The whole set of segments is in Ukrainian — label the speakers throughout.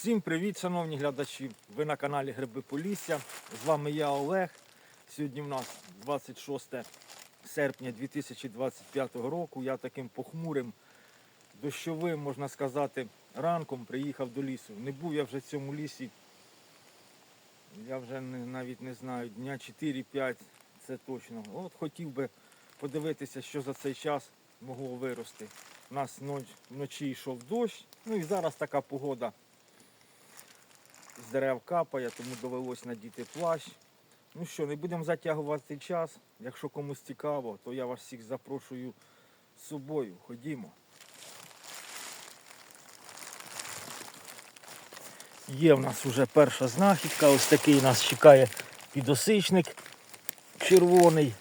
Speaker 1: Всім привіт, шановні глядачі! Ви на каналі Гриби Полісся. З вами я Олег. Сьогодні в нас 26 серпня 2025 року. Я таким похмурим, дощовим, можна сказати, ранком приїхав до лісу. Не був я вже в цьому лісі. Я вже не, навіть не знаю, дня 4-5, це точно. От хотів би подивитися, що за цей час могло вирости. У нас ноч- вночі йшов дощ, ну і зараз така погода дерев капає, тому довелось надіти плащ. Ну що, не будемо затягувати час. Якщо комусь цікаво, то я вас всіх запрошую з собою. Ходімо. Є в нас вже перша знахідка. Ось такий нас чекає підосичник червоний.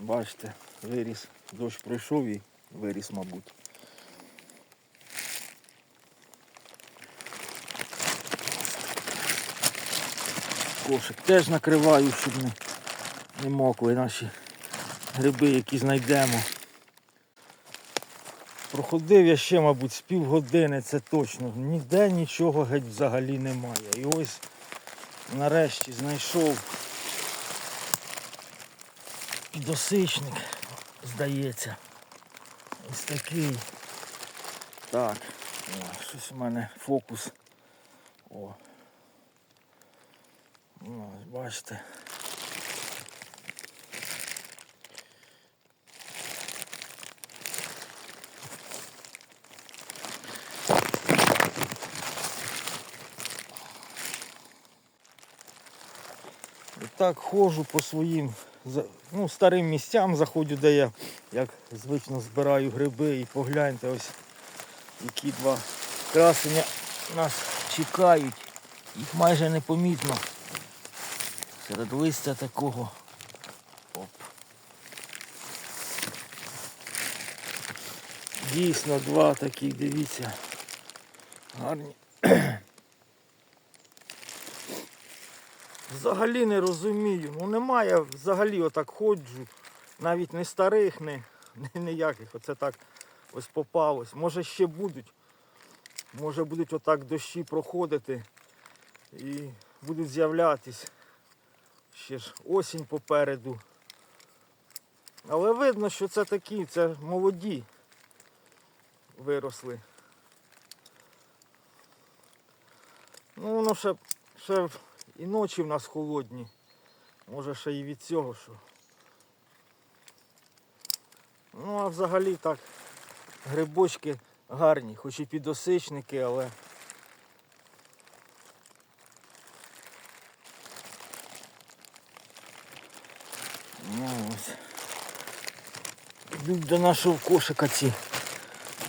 Speaker 1: Бачите, виріс. Дощ пройшов і виріс, мабуть. Кошик теж накриваю, щоб не, не мокли наші гриби, які знайдемо. Проходив я ще, мабуть, з півгодини, це точно. Ніде нічого геть взагалі немає. І ось нарешті знайшов підосичник, здається. Ось такий. Так, щось у мене фокус. О. Ну, ось бачите. І так ходжу по своїм ну, старим місцям, заходжу, де я як звично збираю гриби і погляньте ось які два красення нас чекають. Їх майже непомітно. Серед листя такого. Оп. Дійсно два такі, дивіться. Гарні. Взагалі не розумію. Ну немає взагалі отак ходжу. Навіть не старих, не, не ніяких. Оце так ось попалось. Може ще будуть. Може будуть отак дощі проходити і будуть з'являтись. Ще ж осінь попереду. Але видно, що це такі, це молоді виросли. Ну воно ще, ще і ночі в нас холодні. Може ще і від цього, що. Ну а взагалі так грибочки гарні, хоч і підосичники, але Йдуть до нашого кошика ці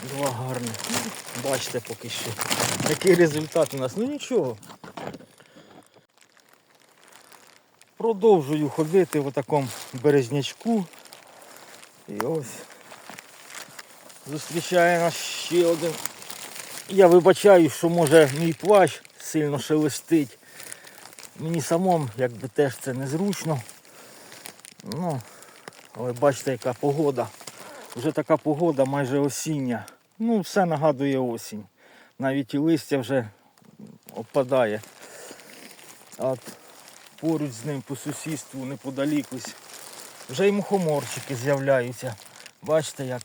Speaker 1: два гарні. Бачите поки що. Такий результат у нас. Ну нічого. Продовжую ходити в такому березнячку. І ось зустрічає нас ще один. Я вибачаю, що може мій плащ сильно шелестить. Мені самому якби теж це незручно. Ну, але бачите, яка погода. Вже така погода майже осіння. Ну, все нагадує осінь. Навіть і листя вже опадає. От поруч з ним по сусідству неподалік вже й мухоморчики з'являються. Бачите як?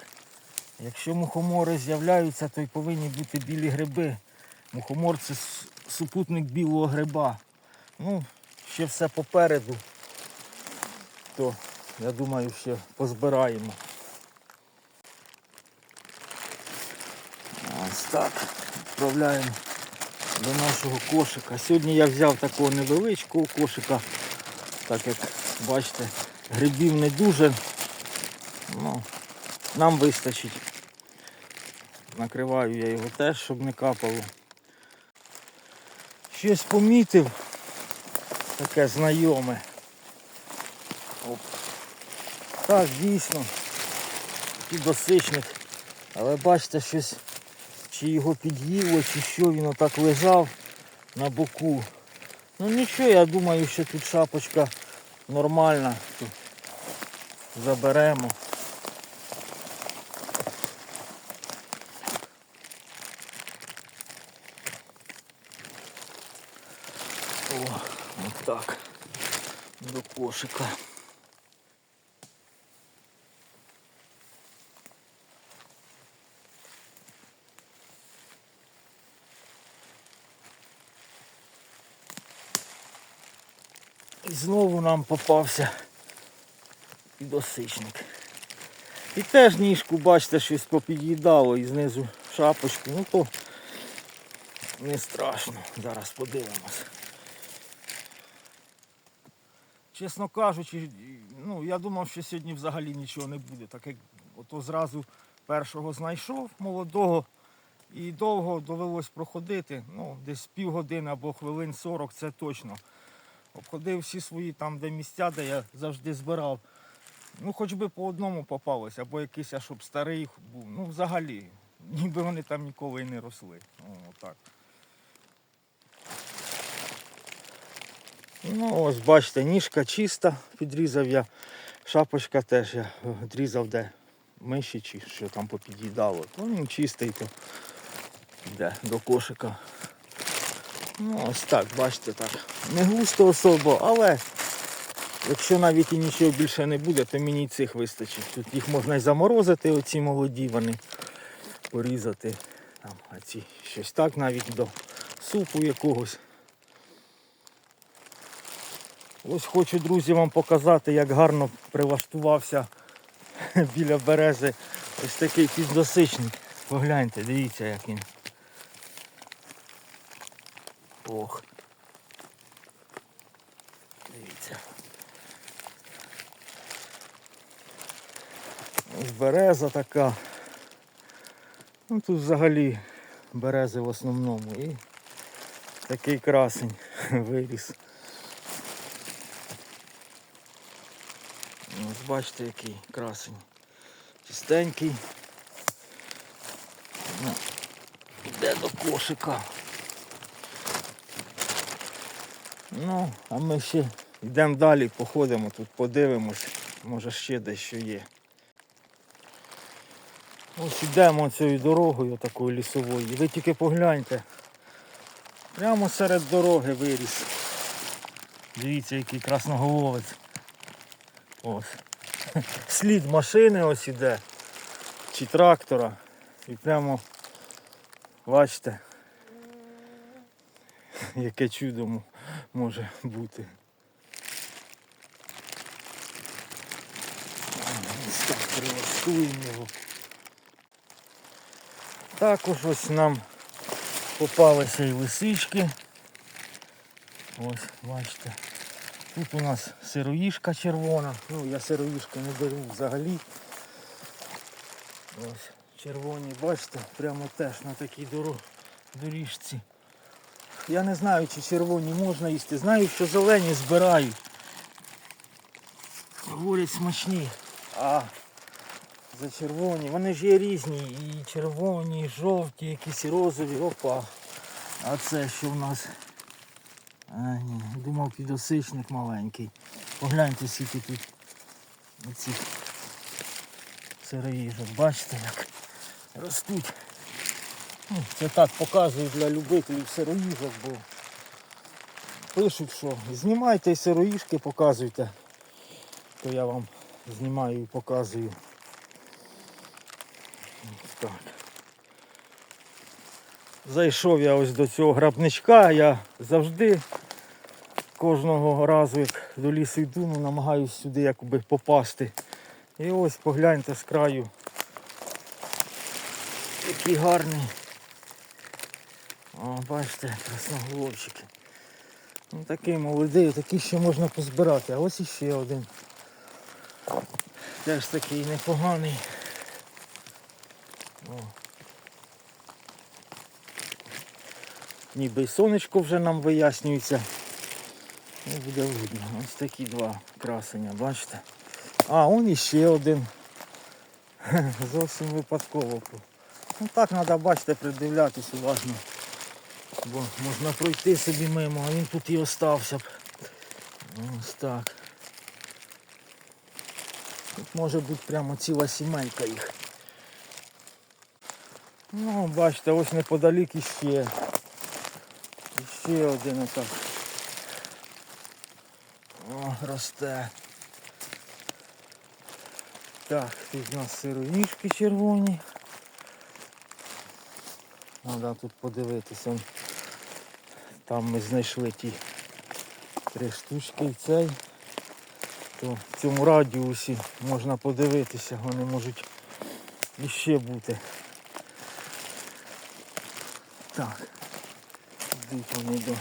Speaker 1: Якщо мухомори з'являються, то й повинні бути білі гриби. Мухомор це супутник білого гриба. Ну, ще все попереду то я думаю, ще позбираємо. Ось так. Відправляємо до нашого кошика. Сьогодні я взяв такого невеличкого кошика, так як бачите, грибів не дуже. Ну, нам вистачить. Накриваю я його теж, щоб не капало. Щось помітив таке знайоме. Оп. Так, дійсно. Підосичник. Але бачите, щось, чи його під'їло, чи що він отак лежав на боку. Ну нічого, я думаю, що тут шапочка нормальна. Тут заберемо. О, отак. До кошика. І знову нам попався підосичник. І теж ніжку, бачите, щось попід'їдало і знизу шапочку. Ну то не страшно. Зараз подивимось. Чесно кажучи, ну я думав, що сьогодні взагалі нічого не буде. Так як ото зразу першого знайшов молодого і довго довелось проходити. Ну, десь півгодини або хвилин 40, це точно. Обходив всі свої там, де місця, де я завжди збирав. Ну, хоч би по одному попалось, або якийсь, щоб старий був. Ну, взагалі, ніби вони там ніколи і не росли. О, так. Ну, ось бачите, ніжка чиста, підрізав я. Шапочка теж я відрізав, де миші чи що там попід'їдало. Ну, він чистий, то йде до кошика. Ну, ось так, бачите, так. Не густо особо, але якщо навіть і нічого більше не буде, то мені і цих вистачить. Тут їх можна і заморозити, оці молоді, вони порізати. Там, а ці щось так навіть до супу якогось. Ось хочу, друзі, вам показати, як гарно прилаштувався біля берези ось такий піддосичник. Погляньте, дивіться, як він. Ох. Дивіться. Ось береза така. Ну тут взагалі берези в основному і такий красень виріс. Ось бачите, який красень. Чистенький. Ну, Йде до кошика. Ну, а ми ще йдемо далі, походимо тут, подивимось, може ще дещо є. Ось йдемо цією дорогою такою лісовою. Ви тільки погляньте. Прямо серед дороги виріс. Дивіться, який красноголовець. Ось. Слід машини ось іде. Чи трактора. І прямо, бачите, яке чудо може бути. Ось так прилаштуємо його. Також ось нам попалися і лисички. Ось, бачите. Тут у нас сироїшка червона. Ну, я сироїшки не беру взагалі. Ось червоні, бачите, прямо теж на такій доро- доріжці. Я не знаю, чи червоні можна їсти. Знаю, що зелені збирають. Говорять смачні. А за червоні. Вони ж є різні. І червоні, і жовті, якісь і розові. Опа. А це що в нас? А, ні, думав підосичник маленький. Погляньте, скільки тут оцих сироїжок. Бачите, як ростуть. Ну, Це так показую для любителів сироїжок, бо пишуть, що знімайте сироїжки, показуйте. То я вам знімаю і показую. Так. Зайшов я ось до цього грабничка, я завжди кожного разу, як до лісу йду, ну, намагаюся сюди якби попасти. І ось погляньте з краю. Який гарний. О, бачите, красноголовчики. Ну, такий молодий, такий ще можна позбирати. А ось іще один. Теж такий непоганий. О. Ніби й сонечко вже нам вияснюється. Ну, буде видно. Ось такі два красення, бачите? А, он іще один. Зовсім випадково. Ну так треба, бачите, придивлятись уважно. Бо можна пройти собі мимо, а він тут і остався б. Ось так. Тут може бути прямо ціла сімейка їх. Ну, бачите, ось неподалік іще. Іще один отак О, росте. Так, тут у нас сироїшки червоні. Треба тут подивитися. Там ми знайшли ті три штучки цей. То в цьому радіусі можна подивитися, вони можуть іще бути. Так. Йдуть вони до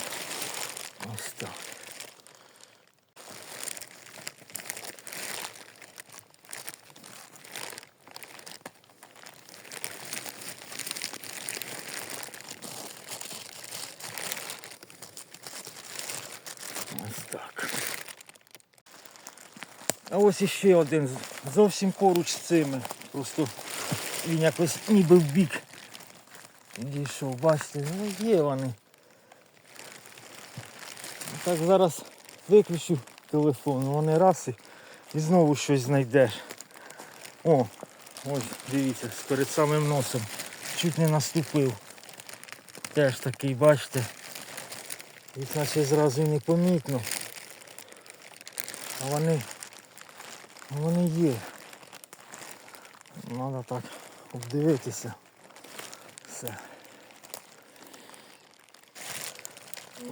Speaker 1: ось так. Ось так. А ось іще один зовсім поруч з цими. Просто він якось ніби в бік дійшов. Бачите, ну є вони. Так зараз виключу телефон, вони раз і, і знову щось знайдеш. О, ось дивіться, перед самим носом. Чуть не наступив. Теж такий, бачите. Їх наче зразу і не помітно. А вони, вони є. Треба так обдивитися. Все.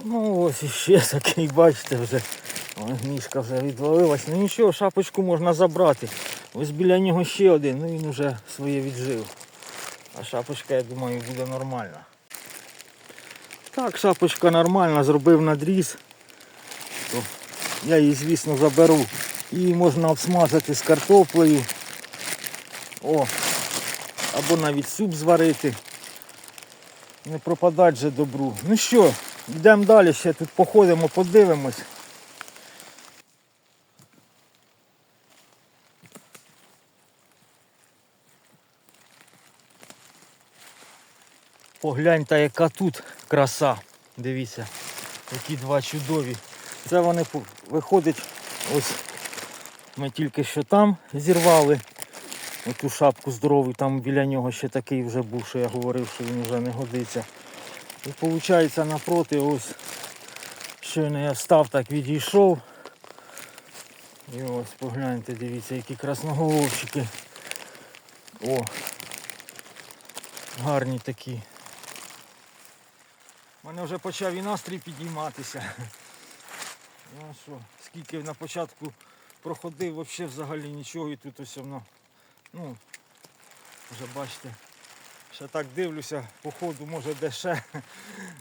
Speaker 1: Ну ось іще такий, бачите, вже мішка вже відвалилась. Ну нічого, шапочку можна забрати. Ось біля нього ще один, ну він вже своє віджив. А шапочка, я думаю, буде нормальна. Так, шапочка нормальна, зробив надріз. То я її, звісно, заберу. Її можна обсмажити з картоплею. О, або навіть суп зварити. Не пропадать же добру. Ну що, йдемо далі, ще тут походимо, подивимось. Погляньте, яка тут краса. Дивіться, які два чудові. Це вони виходить, ось ми тільки що там зірвали. Оту шапку здорову, там біля нього ще такий вже був, що я говорив, що він вже не годиться. І виходить напроти ось щойно я став, так відійшов. І ось погляньте, дивіться, які красноголовчики. О! Гарні такі. У мене вже почав і настрій підійматися. Ну що, скільки на початку проходив, взагалі взагалі нічого і тут ось воно. Ну, вже бачите, ще так дивлюся, по ходу може де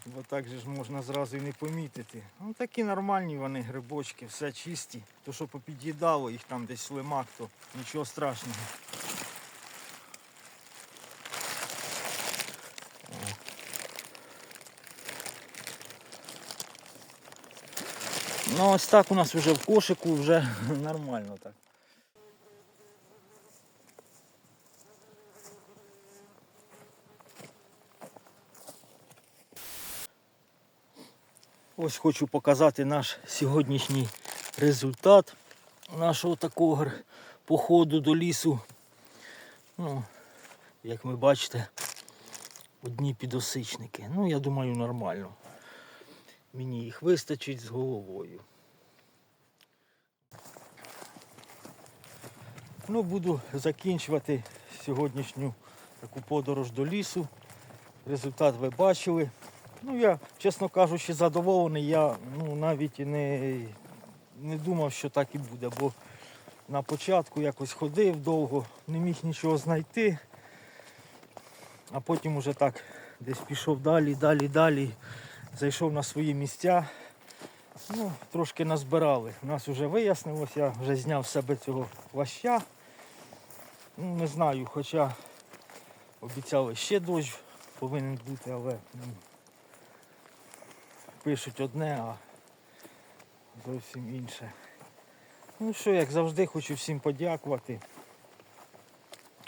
Speaker 1: бо так же ж можна зразу і не помітити. Ну такі нормальні вони грибочки, все чисті. То що попід'їдало їх там десь слимак, то нічого страшного. Ну ось так у нас вже в кошику, вже нормально так. Ось хочу показати наш сьогоднішній результат нашого такого походу до лісу. Ну, як ви бачите, одні підосичники. Ну, я думаю, нормально. Мені їх вистачить з головою. Ну, буду закінчувати сьогоднішню таку подорож до лісу. Результат ви бачили. Ну, я, чесно кажучи, задоволений. Я ну, навіть не, не думав, що так і буде, бо на початку якось ходив довго, не міг нічого знайти, а потім уже так десь пішов далі, далі, далі. Зайшов на свої місця. Ну, трошки назбирали. У нас вже вияснилось, я вже зняв з себе цього плаща. Ну, не знаю, хоча обіцяли ще дощ повинен бути, але ну, пишуть одне, а зовсім інше. Ну що, як завжди, хочу всім подякувати.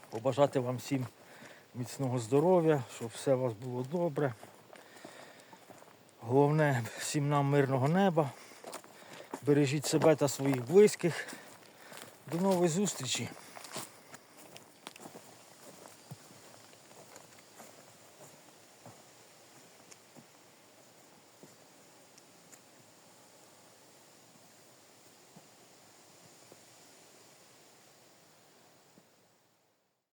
Speaker 1: Побажати вам всім міцного здоров'я, щоб все у вас було добре. Головне всім нам мирного неба. Бережіть себе та своїх близьких. До нової зустрічі!